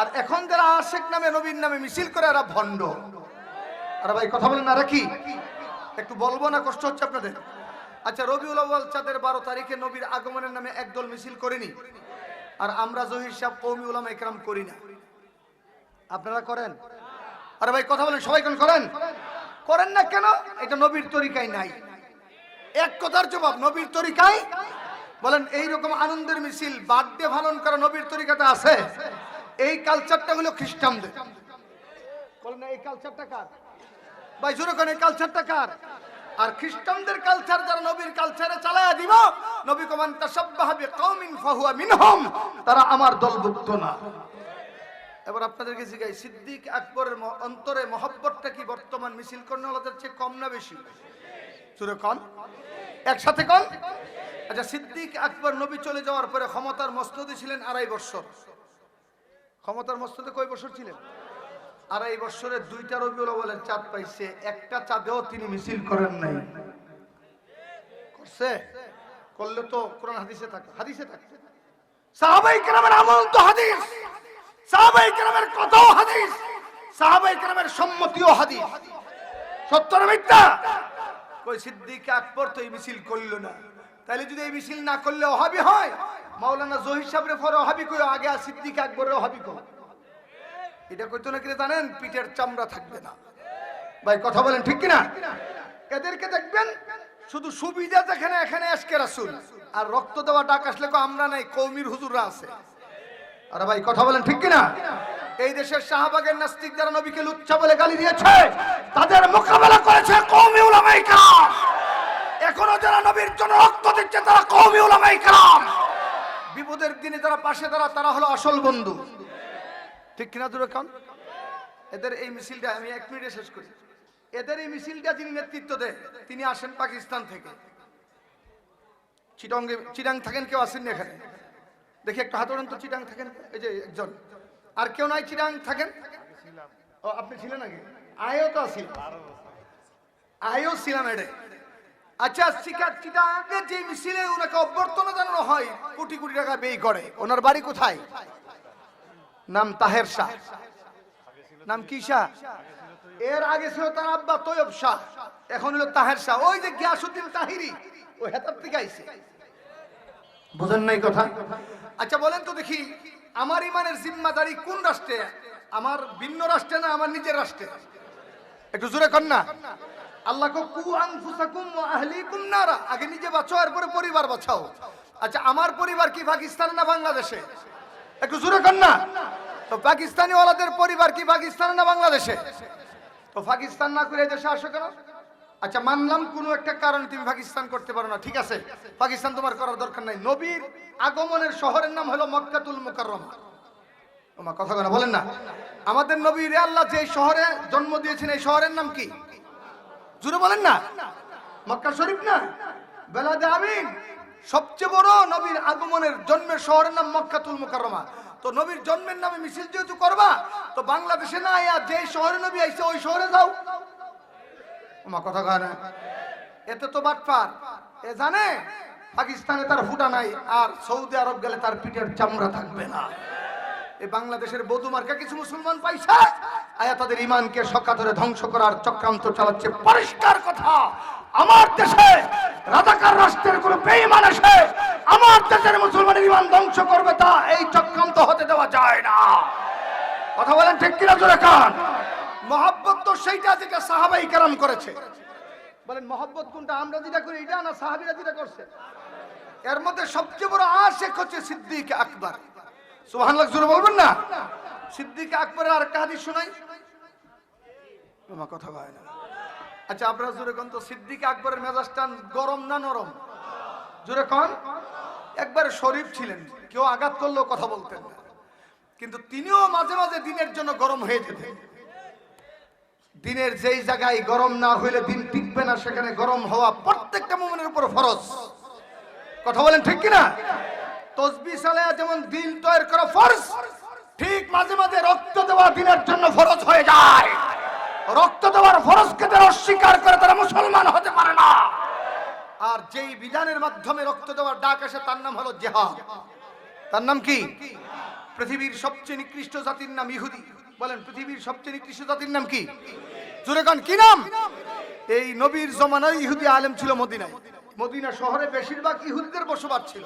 আর এখন যারা আশেক নামে, নবীর নামে মিছিল করে, এরা ভণ্ড। আরে ভাই, কথা বলেন না রাখি একটু বলব না, কষ্ট হচ্ছে আপনাদের? আচ্ছা রবিউল আউ্বাল চাঁদের বারো তারিখে নবীর আগমনের নামে একদল মিছিল করিনি? আর আমরা জহির সাহেব কৌমি উলামা একরাম করি না। আপনারা করেন? আরে ভাই, কথা বলেন, সবাই কোন করেন? করেন না কেন? এটা নবীর তরিকায় নাই। এক কথার জবাব, নবীর তরিকায়? বলেন, এইরকম আনন্দের মিছিল, বার্থডে পালন করা নবীর তরিকাতে আছে? এই কালচারটা হলো খ্রিস্টানদের। বলেন না, এই কালচারটা কার? ভাই, জোরে এই কালচারটা কার? আর খ্রিস্টানদের কালচার যারা নবীর কালচারে চালায়া দিব, নবী কমান তাসাব্বাহা বিকৌমিন ফাহুয়া মিনহুম, তারা আমার দলভুক্ত না। এবার আপনাদেরকে জিজ্ঞাসা সিদ্দিক আকবরের অন্তরে মহব্বতটা কি বর্তমান মিছিল কর্ণালদের চেয়ে কম না বেশি? সুরে কম একসাথে কম আচ্ছা সিদ্দিক আকবর নবী চলে যাওয়ার পরে ক্ষমতার মস্তদে ছিলেন আড়াই বছর। ক্ষমতার মস্তদে কয় বছর ছিলেন? আর এই বছরে দুইটা রবিউল বলেন চাঁদ পাইছে। একটা চাঁদেও তিনি মিছিল করেন নাই। করছে? করলে তো কোরআন হাদিসে থাকে হাদিসে থাকে। সাহাবাই কেরামের আমল তো হাদিস। সাহাবাই কেরামের কথাও হাদিস। সাহাবাই কেরামের সম্মতিও হাদিস। সত্য মিথ্যা? কই সিদ্দিক আকবর তো এই মিছিল করল না। তাহলে যদি এই মিছিল না করলে অহাবি হয়? মাওলানা জহির সাহেবের পরে অহাবি কই আগে আর সিদ্দিক আকবরের অহাবি কই এটা কইতো না কিনা জানেন, পিঠের চামড়া থাকবে না। ভাই, কথা বলেন ঠিক কিনা? এদেরকে দেখবেন, শুধু সুবিধা যেখানে, এখানে আজকে রাসুল। আর রক্ত দেওয়া ডাক আসলে কো আমরা নাই কৌমির হুজুররা আছে। আরে ভাই, কথা বলেন ঠিক কিনা? এই দেশের শাহবাগের নাস্তিক যারা নবীকে লুচ্ছা বলে গালি দিয়েছে, তাদের মোকাবেলা করেছে কৌমি উলামাই কালাম এখনও যারা নবীর জন্য রক্ত দিচ্ছে, তারা কৌমি উলামাই কালাম বিপদের দিনে যারা পাশে দাঁড়া তারা হলো আসল বন্ধু। ঠিক কিনা দূরে কান? এদের এই মিছিলটা আমি এক মিনিটে শেষ করি। এদের এই মিছিলটা যিনি নেতৃত্ব দেয় তিনি আসেন পাকিস্তান থেকে। চিটঙ্গে চিটাং থাকেন কেউ আসেননি এখানে? দেখি একটু হাত তো, চিটাং থাকেন? এই যে একজন। আর কেউ নাই, চিটাং থাকেন? ও, আপনি ছিলেন আগে আয়ও তো আসিল আয়ও ছিলাম এডে। আচ্ছা হয়, কোটি কোটি টাকা করে, ওনার বাড়ি কোথায়? এর আগে এখন তাহের শাহ। ওই যে তাহিরি আচ্ছা বলেন তো দেখি, আমার ইমানের জিম্মাদারি কোন রাষ্ট্রে? আমার ভিন্ন রাষ্ট্রে না আমার নিজের রাষ্ট্রে? একটু জোরে না। আল্লাহ আহলিকুম নারা। আগে নিজে বাঁচো এরপরে পরিবার বাঁচাও। আচ্ছা আমার পরিবার কি পাকিস্তানে না বাংলাদেশে? একটু জোরে কর না। তো পাকিস্তানি ওয়ালাদের পরিবার কি পাকিস্তানে না বাংলাদেশে? তো পাকিস্তান না করে দেশে আসো কেন? আচ্ছা মানলাম কোনো একটা কারণে তুমি পাকিস্তান করতে পারো না, ঠিক আছে? পাকিস্তান তোমার করার দরকার নাই। নবীর আগমনের শহরের নাম হলো মক্কাতুল মুকাররমা। ওমা, কথা বলেন না। আমাদের নবী রে আল্লাহ যে শহরে জন্ম দিয়েছেন, এই শহরের নাম কি? জুড়ে বলেন না। মক্কা শরীফ না? বেলাদে আমিন। সবচেয়ে বড় নবীর আগমনের জন্মের শহরের নাম মক্কাতুল মুকাররমা। তো নবীর জন্মের নামে মিছিল যেহেতু করবা, তো বাংলাদেশে না আয়া যে শহরে নবী আইছে, ওই শহরে যাও। ওমা কথা কয় না? এতে তো বাটপার। এ জানে, পাকিস্তানে তার ফুটা নাই, আর সৌদি আরব গেলে তার পিঠের চামড়া থাকবে না। এই বাংলাদেশের বধু মার্কা কিছু মুসলমান পাইছে? আয়া তাদের ইমানকে সকাতরে ধ্বংস করার চক্রান্ত চালাচ্ছে। পরিষ্কার কথা, আমার দেশে রাজাকার রাষ্ট্রের কোন বেঈমান এসে আমার দেশের মুসলমানের ইমান ধ্বংস করবে তা এই চক্রান্ত হতে দেওয়া যায় না। কথা বলেন ঠিক কিনা জোরে কান? মহাব্বত তো সেইটা যেটা সাহাবাই কারাম করেছে। বলেন, মহব্বত কোনটা? আমরা যেটা করি এটা না সাহাবিরা যেটা করছে? এর মধ্যে সবচেয়ে বড় আশেক হচ্ছে সিদ্দিক আকবর। বলবেন না? আকবরের আর শোনাই। আচ্ছা তো আকবরের গরম না নরম? একবার শরীফ ছিলেন, কেউ আঘাত করলেও কথা বলতেন না। কিন্তু তিনিও মাঝে মাঝে দিনের জন্য গরম হয়ে যেতেন। দিনের যেই জায়গায় গরম না হইলে দিন টিকবে না, সেখানে গরম হওয়া প্রত্যেকটা মোমেনের উপর ফরজ। কথা বলেন ঠিক কিনা? তসবি সালে যেমন দিন তৈরি করা ফরজ, ঠিক মাঝে মাঝে রক্ত দেওয়া দিনের জন্য ফরজ হয়ে যায়। রক্ত দেওয়ার ফরজকে তারা অস্বীকার করে, তারা মুসলমান হতে পারে না। আর যেই বিধানের মাধ্যমে রক্ত দেওয়ার ডাক আসে, তার নাম হলো জেহাদ। তার নাম কি? পৃথিবীর সবচেয়ে নিকৃষ্ট জাতির নাম ইহুদি। বলেন, পৃথিবীর সবচেয়ে নিকৃষ্ট জাতির নাম কি? জোরে কন, কি নাম? এই নবীর জমানায় ইহুদি আলেম ছিল মদিনায়। মদিনা শহরে বেশিরভাগ ইহুদিদের বসবাস ছিল।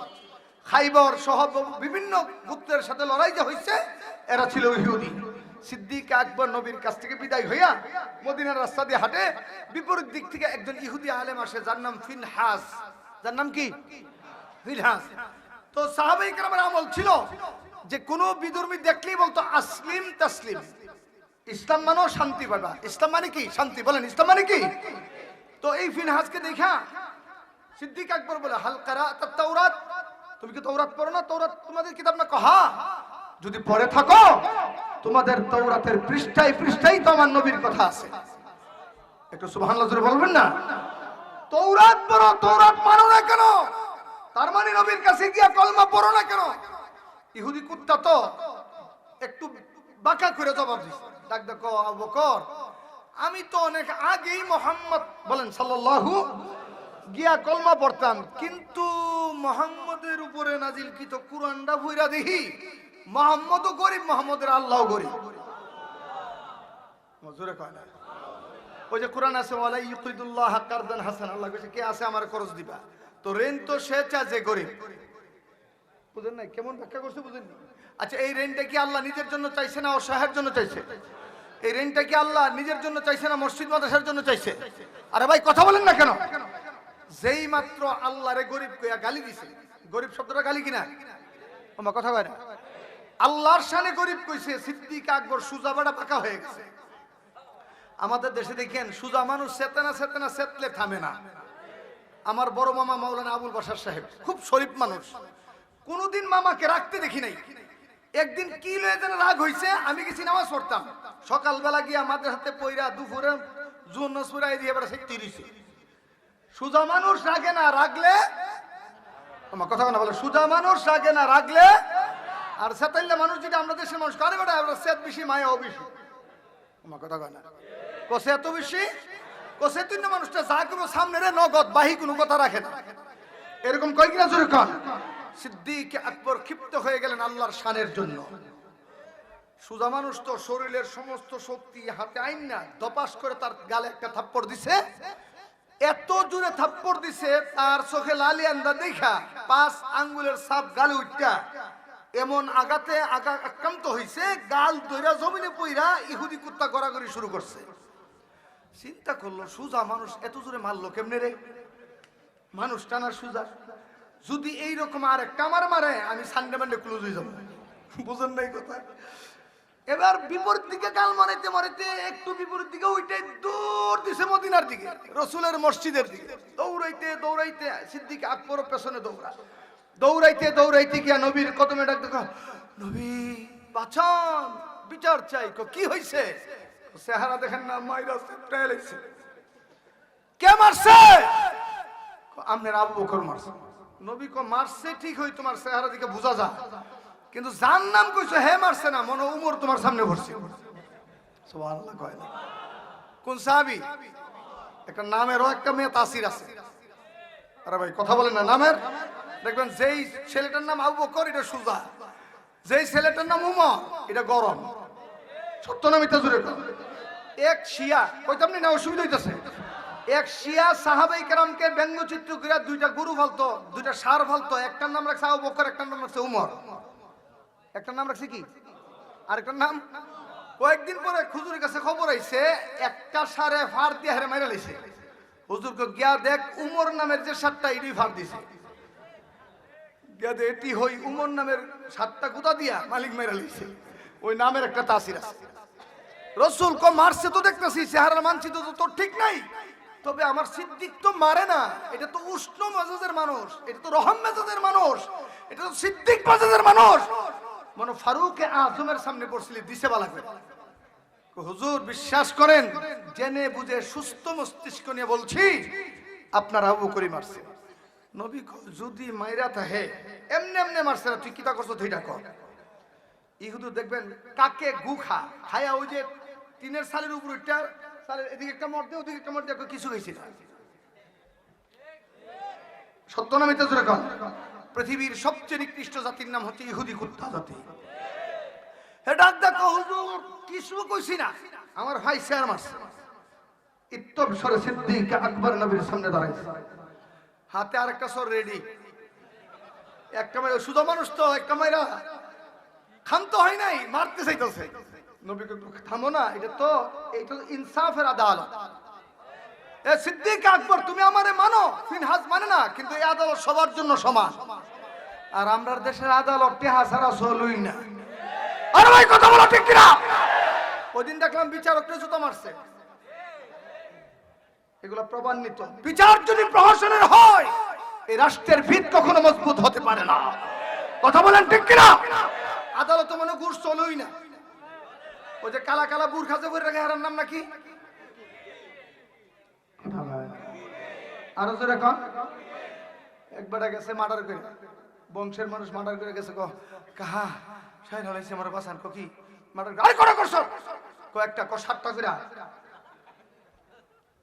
খাইবর সহ বিভিন্ন গুপ্তের সাথে লড়াই যে হয়েছে এরা ছিল ইহুদি। সিদ্দিক আকবর নবীর কাছ থেকে বিদায় হইয়া মদিনার রাস্তা দিয়ে হাঁটে। বিপরীত দিক থেকে একজন ইহুদি আলেম আসে, যার নাম ফিনহাস। যার নাম কি? ফিনহাস। তো সাহাবাই কেরামের আমল ছিল যে কোন বিদর্মী দেখলেই বলতো, আসলিম তাসলিম। ইসলাম মানেও শান্তি পাবা। ইসলাম মানে কি? শান্তি। বলেন, ইসলাম মানে কি? তো এই ফিনহাসকে দেখা সিদ্দিক আকবর বলে হালকারা তাওরাত তুমি কি তৌরাত পড়ো না? তৌরাত তোমাদের কিতাব না কহা? যদি পড়ে থাকো, তোমাদের তৌরাতের পৃষ্ঠায় পৃষ্ঠায় তো আমার নবীর কথা আছে। একটু সুবহানাল্লাহ জোরে বলবেন না? তৌরাত পড়ো তৌরাত মানো না কেন? তার মানে নবীর কাছে গিয়া কলমা পড়ো না কেন? ইহুদি কুত্তা তো একটু বাঁকা করে জবাব দিছে। ডাক দেখো, আবু বকর, আমি তো অনেক আগেই মোহাম্মদ বলেন সাল্লাল্লাহু গিয়া কলমা পড়তাম। কিন্তু মোহাম্মদের উপরে নাজিল কি তো কুরআনটা ভুইরা দেখি, মোহাম্মদও গরিব, মোহাম্মদের আল্লাহ গরিব। কয় না? ওই যে কোরআন আছে ওয়ালা ইউকিদুল্লাহ কারদান হাসান আল্লাহ কইছে, কে আছে আমার খরচ দিবা? তো রেন তো সে চা যে গরিব। বুঝেন নাই? কেমন ব্যাখ্যা করছে বুঝেন আচ্ছা এই রেনটা কি আল্লাহ নিজের জন্য চাইছে না অসহায়ের জন্য চাইছে? এই রেনটা কি আল্লাহ নিজের জন্য চাইছে না মসজিদ মাদ্রাসার জন্য চাইছে? আরে ভাই, কথা বলেন না কেন? যেই মাত্র আল্লাহরে গরিব কইয়া গালি দিছে। গরিব শব্দটা গালি কিনা? আমার কথা কয় না? আল্লাহর শানে গরিব কইছে, সিদ্দিক আকবর সুজাবাড়া পাকা হয়ে গেছে। আমাদের দেশে দেখেন, সুজা মানুষ সেতে না সেতে না সেতলে থামে না। আমার বড় মামা মাওলানা আবুল বাসার সাহেব, খুব শরীফ মানুষ। কোনোদিন মামাকে রাখতে দেখি নাই। একদিন কি লয়ে যেন রাগ হইছে, আমি গেছি নামাজ পড়তাম। সকালবেলা গিয়া আমাদের হাতে পইরা দুপুরে জুন নসপুরাই দিয়ে এবার সে তিরিশে। সুজা মানুষ রাগে না রাগলে আমার কথা না, বলে, সুজা মানুষ রাগে না রাগলে, আর সেতাইলে মানুষ যেটা আমরা দেশের মানুষ, কারে বেটা আমরা সেত বেশি, মায়া অবেশি। আমার কথা কয় না। কসে এত বেশি? কসে তিন মানুষটা যা কোনো সামনে রে নগদ বাহি কোনো কথা রাখে না। এরকম কয় কিনা জোরে কন? সিদ্দিক আকবর ক্ষিপ্ত হয়ে গেলেন আল্লাহর শানের জন্য। সুজা মানুষ তো শরীরের সমস্ত শক্তি হাতে আইন না, দপাস করে তার গালে একটা থাপ্পড় দিছে। এত জোরে থাপ্পড় দিছে, তার চোখে লালি আন্দা দেখা, পাঁচ আঙ্গুলের সাপ গালে উঠটা এমন আগাতে আগা আক্রান্ত হইছে, গাল দইরা জমিনে পইরা ইহুদি কুত্তা গড়াগড়ি শুরু করছে। চিন্তা করল, সুজা মানুষ এত জোরে মারলো কেমনে রে? মানুষ টানার সুজা। যদি এইরকম আর একটা আমার মারে, আমি সানডে মানডে ক্লোজ হয়ে যাব। বুঝেন নাই কথা? এবার বিপরীত দিকে কাল মারাইতে মারাইতে একটু বিপরীত দিকে ওইটাই দৌড় দিছে মদিনার দিকে রসুলের মসজিদের দিকে। দৌড়াইতে দৌড়াইতে সিদ্দিক আকবর পেছনে দৌড়া। দৌড়াইতে দৌড়াইতে গিয়া নবীর কদমে ডাক দেখো নবী বাঁচান বিচার চাই। কো, হইছে? চেহারা দেখেন না মাইরা ট্রায়াল হইছে কে মারছে? আমনের আবু বকর মারছে। নবী কো মারছে ঠিক হই তোমার চেহারা দিকে বোঝা যায়। কিন্তু যার নাম কইছো, হে মারছে না, মনে উমর তোমার সামনে ভরছে। সুবহানাল্লাহ কয় না। কোন সাহাবী? একটা নামেরও একটা মেয়ে তাসির আছে। আরে ভাই, কথা বলেন না, নামের? দেখবেন যেই ছেলেটার নাম আবু বকর, এটা সুজা। যেই ছেলেটার নাম উমর, এটা গরম। সত্য নাম এটা জুড়ে। এক শিয়া, কইতাম না অসুবিধা হইতাছে। এক শিয়া সাহাবাই কেরামকে ব্যঙ্গচিত্র করে দুইটা গরু ফালতো, দুইটা সার ফালতো, একটার নাম রাখছে আবু বকর, একটার নাম রাখছে উমর। একটার নাম রাখছি কি? আরেকটার নাম? কয়েকদিন পরে খুজুরের কাছে খবর আইছে, একটা সারে ফার দিয়ে হারে মাইরা লাইছে। হুজুরকে গিয়া দেখ, উমর নামের যে সাতটা ইডি ফার দিছে। এটি হই উমর নামের সাতটা গুদা দিয়া মালিক মাইরা লাইছে। ওই নামের একটা তাসির আছে। রসুল কো মারছে তো দেখতেছি, চেহারার মানচিত্র তো তোর ঠিক নাই। তবে আমার সিদ্দিক তো মারে না। এটা তো উষ্ণ মেজাজের মানুষ, এটা তো রহম মেজাজের মানুষ, এটা তো সিদ্দিক মেজাজের মানুষ। মানে ফারুক আজমের সামনে পড়ছিলি, দিছে বালা করে। হুজুর, বিশ্বাস করেন, জেনে বুঝে সুস্থ মস্তিষ্ক নিয়ে বলছি, আপনার আবু করি মারছে। নবী যদি মাইরা থাহে এমনি এমনি মারছে না, তুই কিতা করছ তুইটা কর ইহুদু দেখবেন, কাকে গু খা, খায়া ওই যে টিনের সালের উপর উঠটা সালের এদিকে একটা মর দিয়ে ওদিকে একটা মর দিয়ে কিছু গেছি না। সত্য না মিথ্যা জোরে কন? পৃথিবীর সবচেয়ে নিকৃষ্ট জাতির নাম হচ্ছে ইহুদি কুত্তা জাতি। ডাক দেখো, হুজুর কিছু কইছি না? আমার ভাই শেয়ার মাস ইত্তর সরে সিদ্দিক আকবর নবীর সামনে দাঁড়াইছে। হাতে আরেকটা সর রেডি একটা মাইরা সুদা মানুষ তো একটা মাইরা ক্ষান্ত হয় নাই, মারতে চাইতেছে। নবীকে একটু থামো না, এটা তো, এটা ইনসাফের আদালত। এ সিদ্দিক আকবর, তুমি আমারে মানো? ফিনহাজ মানে না, কিন্তু এই আদালত সবার জন্য সমান। আর আমরা দেশের আদালত টেহা ছাড়া চলুই না। আরে ভাই, কথা বলো ঠিক কিনা? ওদিন দেখলাম বিচারকরা জুতো মারছে। এগুলো প্রমাণিত। বিচার যদি প্রহসনের হয়, এই রাষ্ট্রের ভিত কখনো মজবুত হতে পারে না। কথা বলেন ঠিক কিনা? আদালত মনে ঘুষ চলুই না। ওই যে কালা কালা বুর্খা বলে রাখে হারার নাম নাকি? আরও জোরে কন। গেছে মার্ডার করে বংশের মানুষ মার্ডার করে গেছে কাহা হলাইছে আমার বাসান কি মার্ডার করছ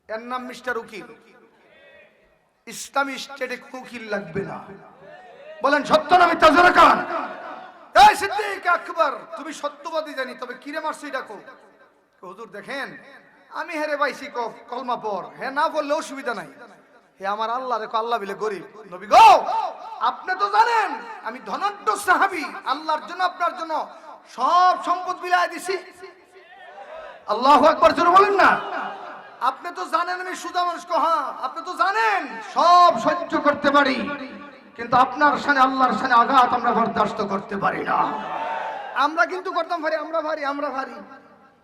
এর নাম মিস্টার উকিল। ইসলামী স্টেটে উকিল লাগবে না। বলেন সত্য না মিথ্যা? জোরে কন। এই সিদ্দিক আকবর তুমি সত্যবাদী জানি তবে কিরে মারছো এটা কো? কো, হুজুর দেখেন আমি হেরে পাইছি কলমা পর। হে না বললে অসুবিধা নাই। হে আমার আল্লাহ রেখো আল্লাহ বিলে গরিব। নবী গো, আপনি তো জানেন, আমি ধনাঢ্য সাহাবি, আল্লাহর জন্য, আপনার জন্য সব সম্পদ বিলায় দিছি। আল্লাহ একবার জোরে বলেন না। আপনি তো জানেন আমি সুদা মানুষ কহা আপনি তো জানেন, সব সহ্য করতে পারি। কিন্তু আপনার সামনে আল্লাহর সামনে আঘাত আমরা বরদাস্ত করতে পারি না। আমরা কিন্তু করতাম ভারি, আমরা ভারি আমরা ভারি।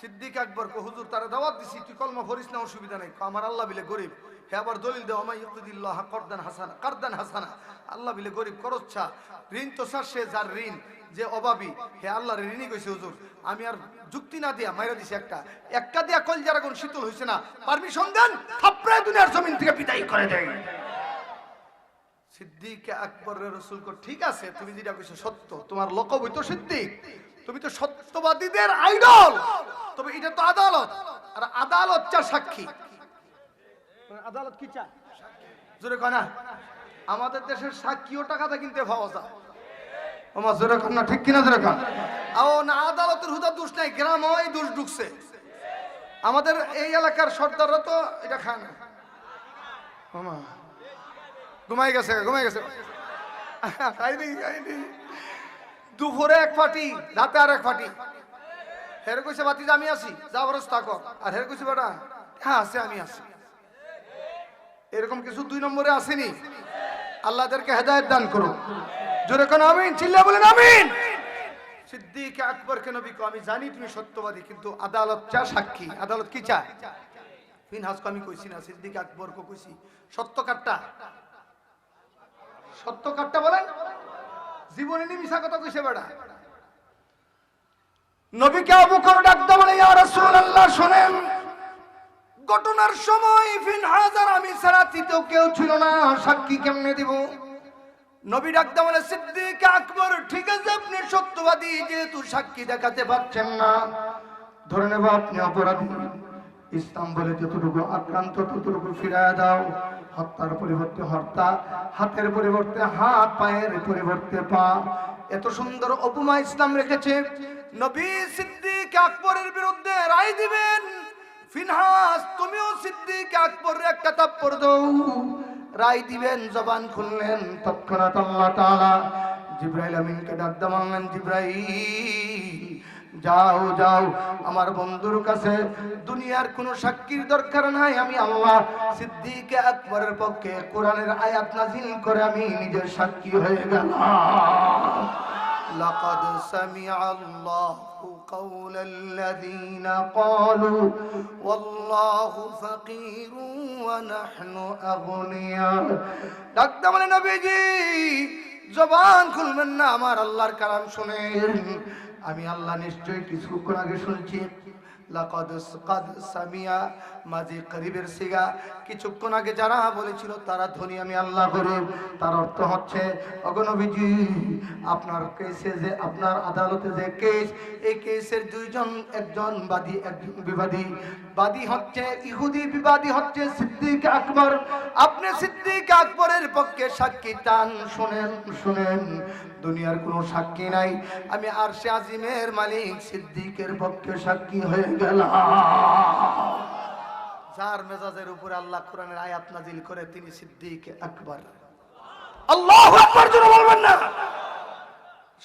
সিদ্দিক আকবর কো, হুজুর, তারা দাওয়াত দিছি, তুই কলমা ফরিস না, অসুবিধা নাই। আমার আল্লাহ বিলে গরিব। হে আবার দলিল দেও আমাই ইউকুদিল্লাহ করদান হাসানা করদান হাসানা। আল্লাহ বিলে গরিব করচ্ছা ঋণ তো স্যার সে যার ঋণ, যে অভাবী, হে আল্লাহর ঋণই কইছে, হুজুর, আমি আর যুক্তি না দিয়া মাইরা দিছি একটা। একটা দিয়া কল যারা কোন শীতল হইছে না। পারমিশন দেন, থাপড়ায় দুনিয়ার জমিন থেকে বিদায় করে দেয় সিদ্দিক আকবর রসুল ঠিক আছে, তুমি যেটা কইছো সত্য। তোমার লকব তো সিদ্দিক। তুমি তো সত্যবাদীদের আইডল। তবে এটা তো আদালত। আর আদালত চা সাক্ষী। আদালত কি চা জোরে কনা আমাদের দেশের সাক্ষী সাক্ষীও টাকাটা কিনতে পাওয়া যায়। আমার জোরে না ঠিক কিনা জোরে আও না আদালতের হুদা দোষ নাই গ্রাম এই দোষ ঢুকছে। আমাদের এই এলাকার সর্দাররা তো এটা খান মামা ঘুমাই গেছে ঘুমাই গেছে। খাইনি খাইনি। দুপুরে এক ফাটি রাতে আর এক ফাটি। হেরে কইছে বাতি আমি আছি যা বরস থাকো আর হেরে কইছে বেটা হ্যাঁ আছে আমি আছি। এরকম কিছু দুই নম্বরে আসেনি। আল্লাহদেরকে হেদায়ত দান করো জোরে কোন আমিন চিল্লা বলেন আমিন। সিদ্দিক আকবরকে নবী কো, আমি জানি তুমি সত্যবাদী কিন্তু আদালত চা সাক্ষী। আদালত কি চায়? ফিনহাসকে আমি কইছি না সিদ্দিক আকবর আকবরকে কইছি সত্য কাটটা। সত্য কাটটা বলেন? জীবনে নি মিশা কথা কইছে বেড়া নবীকে অবকর বকর ডাকতে বলে আল্লাহ শুনেন। ঘটনার সময় ফিন হাজার আমি ছাড়া তৃতীয় কেউ ছিল না। সাক্ষী কেমনে দিব? নবী ডাকতে বলে, সিদ্দিক আকবর, ঠিক আছে, আপনি সত্যবাদী, যেহেতু সাক্ষী দেখাতে পারছেন না। ধরে নেব আপনি অপরাধী। ইসলাম বলে যতটুকু আক্রান্ত, ততটুকু ফিরায় দাও। হত্যার পরিবর্তে হত্যা, হাতের পরিবর্তে হাত, পায়ের পরিবর্তে পা। এত সুন্দর অপমা ইসলাম রেখেছে। নবী সিদ্দিক আকবরের বিরুদ্ধে রায় দিবেন। ফিনহাস, তুমিও সিদ্দিক আকবরের একটা তাপ্পর দাও। রায় দিবেন, জবান খুললেন, তৎক্ষণাৎ আল্লাহ তাআলা জিব্রাইল আমিনকে ডাক দামালেন জিব্রাইল। যাও যাও আমার বন্ধুর কাছে দুনিয়ার কোনো সাক্ষীর দরকার নাই আমি আল্লাহ সিদ্দিক আকবরের পক্ষে কোরআনের আয়াত নাজিল করে আমি নিজের সাক্ষী হয়ে গেলাম لقد سمع الله قول الذين قالوا والله فقير ونحن أغنياء ডাকতে বলে নবীজি জবান খুলবেন না আমার আল্লাহর কালাম শোনেন। আমি আল্লাহ নিশ্চয়ই কিছুক্ষণ আগে শুনছি। সামিয়া, মাঝে করিবের সিগা। কিছুক্ষণ আগে যারা বলেছিল, তারা ধনী, আমি আল্লাহ গরিব। তার অর্থ হচ্ছে অগণবিজি আপনার কেসে যে, আপনার আদালতে যে কেস, এই কেসের দুইজন, একজন বাদী, একজন বিবাদী। বাদী হচ্ছে ইহুদি, বিবাদী হচ্ছে সিদ্দিক আকবর। আপনি সিদ্দিক আকবরের পক্ষে সাক্ষী টান শুনেন শুনেন। দুনিয়ার কোনো সাক্ষী নাই। আমি আর সে আজিমের মালিক, সিদ্দিকের পক্ষে সাক্ষী হয়ে গেলাম। যার মেজাজের উপরে আল্লাহ কোরআনের আয়াত নাজিল করে, তিনি সিদ্দিক আকবর। আল্লাহ জন্য বলবেন না।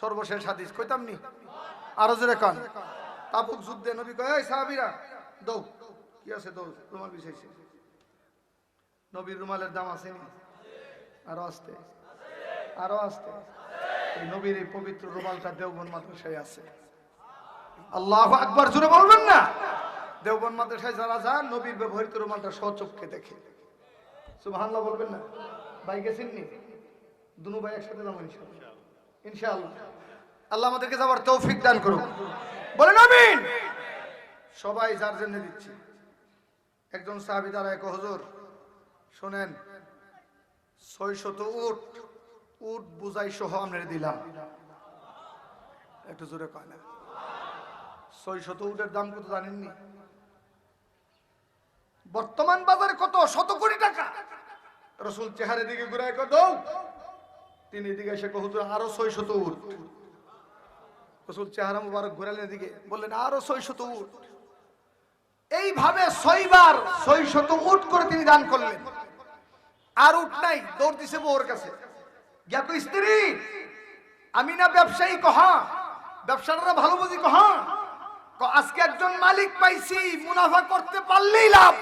সর্বশেষ হাদিস, কইতাম নি? আরও জোরে কান। তাবুক যুদ্ধে নবী কয় সাহাবীরা দৌ কি আছে দৌ বিছাইছে। নবীর রুমালের দাম আছে আরও আসতে আরও আসতে এই নবীর এই পবিত্র রুমালটা দেওবন মাদ্রাসায় আছে। আল্লাহ আকবার জুড়ে বলবেন না? দেওবন মাদ্রাসায় যারা যান, নবীর ব্যবহৃত রুমালটা সচক্ষে দেখে। সুবহানাল্লাহ বলবেন না? ভাই গেছেন নি? দুনু ভাই একসাথে যাব ইনশাআল্লাহ। ইনশাআল্লাহ। আল্লাহ আমাদেরকে যাবার তৌফিক দান করুন বলেন আমিন। সবাই যার জন্য দিচ্ছি। একজন সাহাবি দ্বারা এক হুজুর, শোনেন, ছয়শত উট উট, বুঝাই সহ আমরা দিলাম। একটু জোরে কয় না। ছয়শত উটের দাম কত জানেননি? বর্তমান বাজারে কত? শত কোটি টাকা। রসুল চেহারের দিকে ঘুরে কত তিনি এদিকে এসে কহুতুর আরও ছয় শত উট। রসুল চেহারা মুবারক ঘুরালেন এদিকে। বললেন, আরও ছয় শত উট। এইভাবে ছয়বার ছয় শত উট করে তিনি দান করলেন। আর উঠ নাই, দৌড় দিছে বউর কাছে। কই, স্ত্রী, আমি না ব্যবসায়ী কহা ব্যবসাটা ভালো বুঝি কহা আজকে একজন মালিক পাইছি, মুনাফা করতে পারলেই লাভ।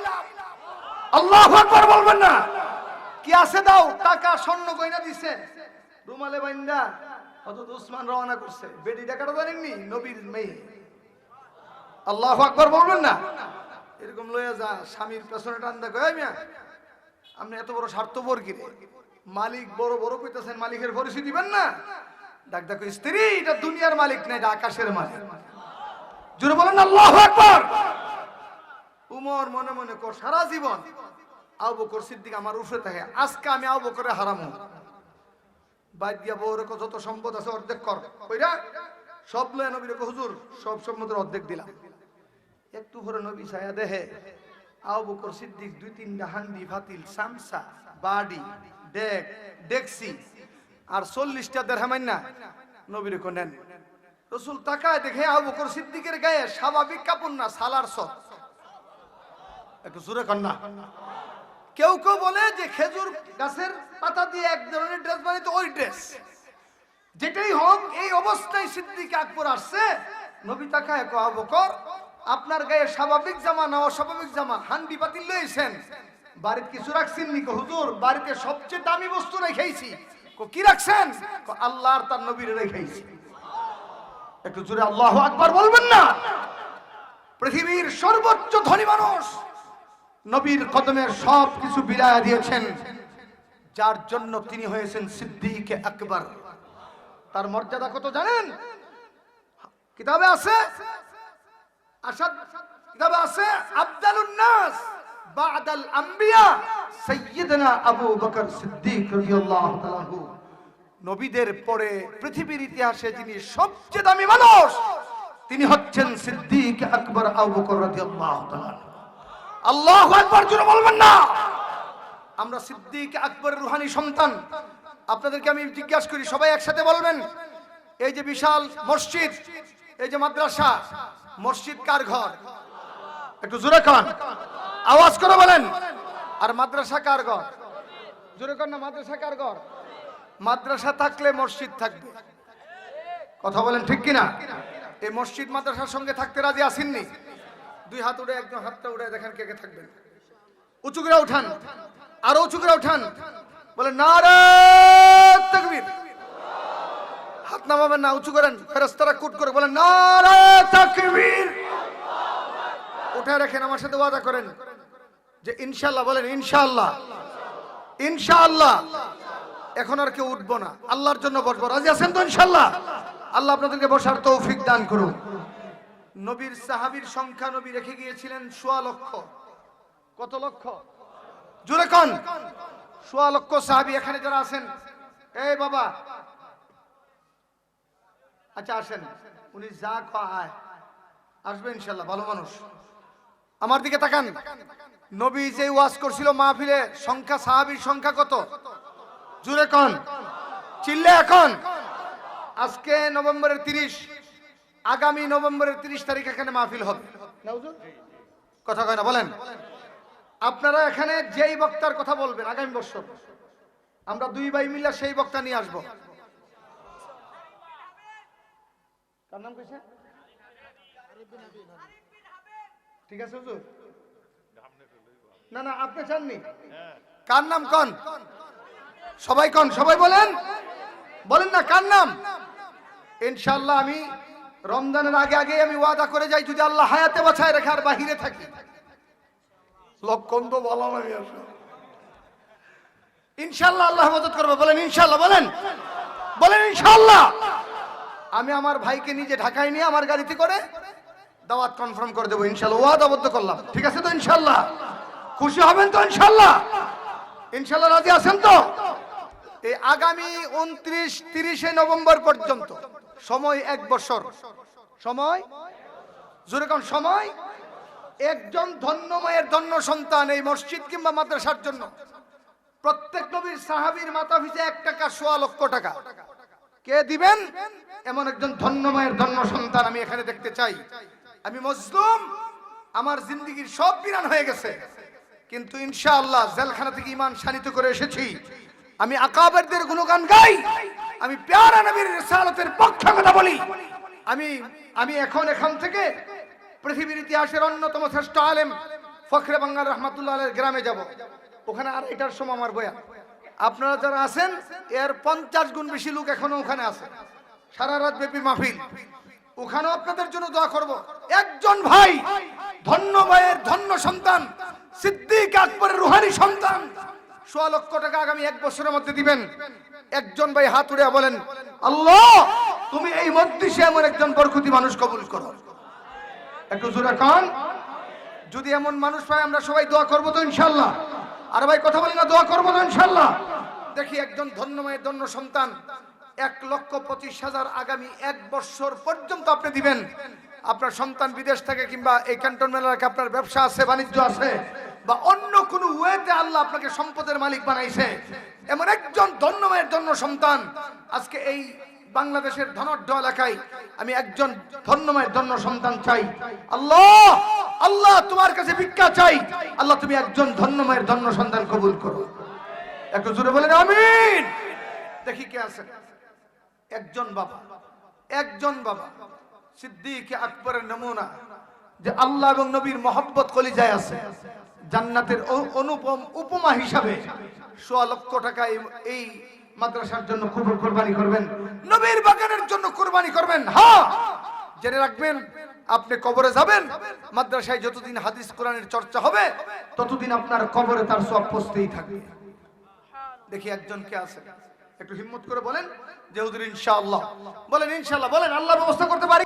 আল্লাহ আকবার বলবেন না। কি আছে দাও, টাকা স্বর্ণ গয়না দিছে। রুমালে বাইন্দা, হযরত উসমান রওনা করছে। বেডি টাকাটা জানেননি? নবীর মেয়ে। আল্লাহ আকবার বলবেন না। এরকম লইয়া যা, স্বামীর পেছনে টান দেখো মিয়া। আপনি এত বড় স্বার্থপর কি রে? মালিক বড় বড় কইতেছেন, মালিকের পরিচয় দিবেন না? ডাক দেখো স্ত্রী, এটা দুনিয়ার মালিক না, এটা আকাশের মালিক। জুড়ে বলেন, আল্লাহ আকবার! উমর মনে মনে কর, সারা জীবন আবু বকর সিদ্দিক আমার উফরে থাকে, আজকে আমি আবু বকরে হারামো। বাদ দিয়া বউর যত সম্পদ আছে অর্ধেক কর। কইরা সব লয় নবীর হুজুর, সব সম্পদের অর্ধেক দিলাম। একটু পরে নবী ছায়া দেহে আবু বকর সিদ্দিক দুই তিনটা হান্ডি, ফাতিল, সামসা, বাড়ি ডেক ডেক্সি আর চল্লিশটা দেড়হামাইন না নবীর নেন রসুল তাকায় দেখে আবু বকর সিদ্দিকের গায়ে স্বাভাবিক কাপড় না, সালার সব একটু কন্যা কেউ কেউ বলে যে খেজুর গাছের পাতা দিয়ে এক ধরনের ড্রেস বানাইতে ওই ড্রেস। যেটাই হোক, এই অবস্থায় সিদ্দিক আকবর আসছে। নবী তাকায় আবু বকর, আপনার গায়ে স্বাভাবিক জামা না অস্বাভাবিক জামা? হান্ডি পাতিল লইছেন। বাড়িতে কিছু রাখছেন নি? হুজুর, বাড়িতে সবচেয়ে দামি বস্তু রেখেছি। কো রাখছেন? কো আল্লাহ আর তার নবীর রেখেছি। একটু জোরে আল্লাহ আকবার বলবেন না? পৃথিবীর সর্বোচ্চ ধনী মানুষ নবীর কদমের সব কিছু বিলায়া দিয়েছেন। যার জন্য তিনি হয়েছেন সিদ্দিক আকবর। তার মর্যাদা কত জানেন? কিতাবে আছে? কিতাবে আছে? আফদালুন নাস বাদাল আম্বিয়া সাইয়্যিদনা আবু বকর সিদ্দিক রাদিয়াল্লাহু তাআলা। নবীদের পরে পৃথিবীর ইতিহাসে যিনি সবচেয়ে দামি মানুষ, তিনি হচ্ছেন সিদ্দিক আকবর আবু বকর রাদিয়াল্লাহু তাআলা। আল্লাহু আকবার, জোরে বলবেন না আমরা সিদ্দিক আকবরের রুহানি সন্তান আপনাদেরকে আমি জিজ্ঞাসা করি, সবাই একসাথে বলবেন, এই যে বিশাল মসজিদ, এই যে মাদ্রাসা, মসজিদ কার ঘর একটু জোরে খান আওয়াজ করে বলেন। আর মাদ্রাসা কার ঘর? জোরে কর না, মাদ্রাসা কার ঘর? মাদ্রাসা থাকলে মসজিদ থাকবে। কথা বলেন ঠিক কিনা? এই মসজিদ মাদ্রাসার সঙ্গে থাকতে রাজি আসেননি দুই হাত উঠে একদম হাতটা উঠে দেখেন কে কে থাকবেন। উঁচু করে উঠান। আরও উঁচু করে উঠান। বলে নারে তাকবীর। হাত নামাবেন না, উঁচু করেন। ফেরেশতারা কুট করে বলেন, নারে তাকবীর। উঠে রাখেন, আমার সাথে ওয়াদা করেন। যে ইনশাল্লাহ বলেন, ইনশাআল্লাহ ইনশাআল্লাহ। এখন আর কেউ উঠবো না। আল্লাহর জন্য বসবো। রাজি আছেন তো ইনশাল্লাহ আল্লাহ আপনাদেরকে বসার তৌফিক দান করুন। নবীর সাহাবীর সংখ্যা নবী রেখে গিয়েছিলেন সোয়া লক্ষ। কত লক্ষ? জুড়ে কন। সোয়া লক্ষ সাহাবী এখানে যারা আছেন। এই বাবা। আচ্ছা আসেন। উনি যা খায়, আসবে ইনশাল্লাহ ভালো মানুষ। আমার দিকে তাকান। নবী যে ওয়াজ করছিল মাহফিলে, সংখ্যা, সাহাবীর সংখ্যা কত? জুড়ে কন। চিল্লে এখন। আজকে নভেম্বরের তিরিশ। আগামী নভেম্বরের তিরিশ তারিখ এখানে মাহফিল হবে। কথা কয় না, বলেন। আপনারা এখানে যেই বক্তার কথা বলবেন, আগামী বছর, আমরা দুই ভাই মিলে সেই বক্তা নিয়ে আসব। ঠিক আছে, হুজুর? না না, আপনি চাননি। কার নাম কন? সবাই কন, সবাই বলেন। বলেন না, কার নাম? ইনশাল্লাহ আমি রমজানের আগে আগে আমি ওয়াদা করে যাই, যদি আল্লাহ হায়াতে বাছায় রেখে আর বাহিরে থাকি। লক্ষণ তো বলা আসলে। ইনশাল্লাহ আল্লাহ মদত করবে। বলেন ইনশাল্লাহ বলেন। বলেন ইনশাল্লাহ আমি আমার ভাইকে নিজে ঢাকায় নিয়ে আমার গাড়িতে করে দাওয়াত কনফার্ম করে দেবো ইনশাল্লাহ ওয়াদাবদ্ধ করলাম। ঠিক আছে তো ইনশাল্লাহ খুশি হবেন তো ইনশাল্লাহ? ইনশাল্লাহ রাজি আছেন তো? এই আগামী উনত্রিশ, তিরিশে নভেম্বর পর্যন্ত সময় এক বছর। সময়? জোরে কোন, সময়? একজন ধন্যময়ের ধন্য সন্তান এই মসজিদ কিংবা মাদ্রাসার জন্য। প্রত্যেক নবীর সাহাবীর মাথা ভিজে এক টাকা, সোয়া লক্ষ টাকা। কে দিবেন? এমন একজন ধন্যময়ের ধন্য সন্তান আমি এখানে দেখতে চাই। আমি মজলুম, আমার জিন্দগির সব বিরান হয়ে গেছে। কিন্তু ইনশাআল্লাহ জেলখানা থেকে ইমান শানিত করে এসেছি। আমি আকাবেরদের গুণগান গাই, আমি প্যারা নবীর রিসালাতের পক্ষে কথা বলি। আমি আমি এখন এখান থেকে পৃথিবীর ইতিহাসের অন্যতম শ্রেষ্ঠ আলেম ফখরে বাঙ্গাল রহমাতুল্লাহ আলের গ্রামে যাব। ওখানে আড়াইটার সময় আমার বয়া আপনারা যারা আছেন, এর পঞ্চাশ গুণ বেশি লোক এখনও ওখানে আছে। সারা রাত ব্যাপী মাহফিল। ওখানেও আপনাদের জন্য দোয়া করব। একজন ভাই ধন্য ভাইয়ের ধন্য সন্তান, সিদ্দিক আকবরের রুহানি সন্তান। সোয়া লক্ষ টাকা আগামী এক বছরের মধ্যে দিবেন। একজন ভাই হাত উড়ে বলেন, আল্লাহ, তুমি এই মধ্যে এমন একজন বরকুতি মানুষ কবুল করো। একটু জোরে কান। যদি এমন মানুষ পাই আমরা সবাই দোয়া করব তো ইনশাল্লাহ আর ভাই কথা বলি না, দোয়া করব তো ইনশাল্লাহ দেখি একজন ধন্যময়ের ধন্য সন্তান, এক লক্ষ পঁচিশ হাজার আগামী এক বছর পর্যন্ত আপনি দিবেন। আপনার সন্তান বিদেশ থেকে কিংবা এই ক্যান্টনমেন্ট এলাকায় আপনার ব্যবসা আছে, বাণিজ্য আছে, বা অন্য কোনো ওয়েতে আল্লাহ আপনাকে সম্পদের মালিক বানাইছে। এমন একজন ধন্যময়ের ধন্য সন্তান আজকে এই বাংলাদেশের ধনাঢ্য এলাকায় আমি একজন ধন্যময় ধন্য সন্তান চাই। আল্লাহ আল্লাহ তোমার কাছে ভিক্ষা চাই। আল্লাহ তুমি একজন ধন্যময়ের ধন্য সন্তান কবুল করো। একটু জোরে বলেন, আমিন। দেখি কে আছে একজন বাবা একজন বাবা। আকবরের নমুনা, যে আল্লাহ এবং নবীর মহব্বত কলিজায় আছে। জান্নাতের অনুপম উপমা হিসাবে সোয়া লক্ষ টাকা এই- মাদ্রাসার জন্য কোরবানি করবেন। নবীর বাগানের জন্য কোরবানি করবেন। হ্যাঁ জেনে রাখবেন, আপনি কবরে যাবেন, মাদ্রাসায় যতদিন হাদিস কোরআনের চর্চা হবে, ততদিন আপনার কবরে তার সব পৌঁছতেই থাকবে। দেখি একজন কে আছে। একটু হিম্মত করে বলেন যে ইনশাআল্লাহ। বলেন ইনশাআল্লাহ, বলেন আল্লাহ ব্যবস্থা করতে পারি?